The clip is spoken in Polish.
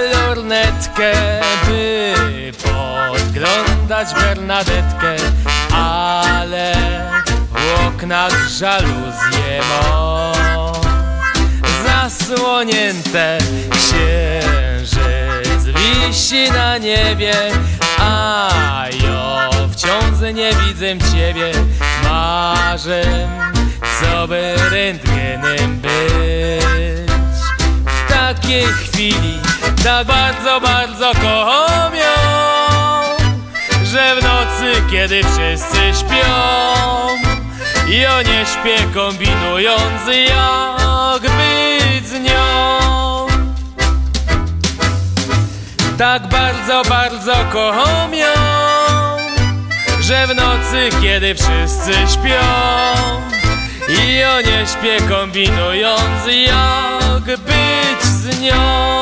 lornetkę, by podglądać Bernadetkę, ale w oknach żaluzje mą zasłonięte księżyc wisi na niebie, a ja wciąż nie widzę ciebie, marzę, co by rentgenem być. Takiej chwili tak bardzo, bardzo kocham ją, że w nocy, kiedy wszyscy śpią, ja nie śpię kombinując jak być z nią. Tak bardzo, bardzo kocham ją Że w nocy, kiedy wszyscy śpią Ja nie śpię kombinując jak być 안.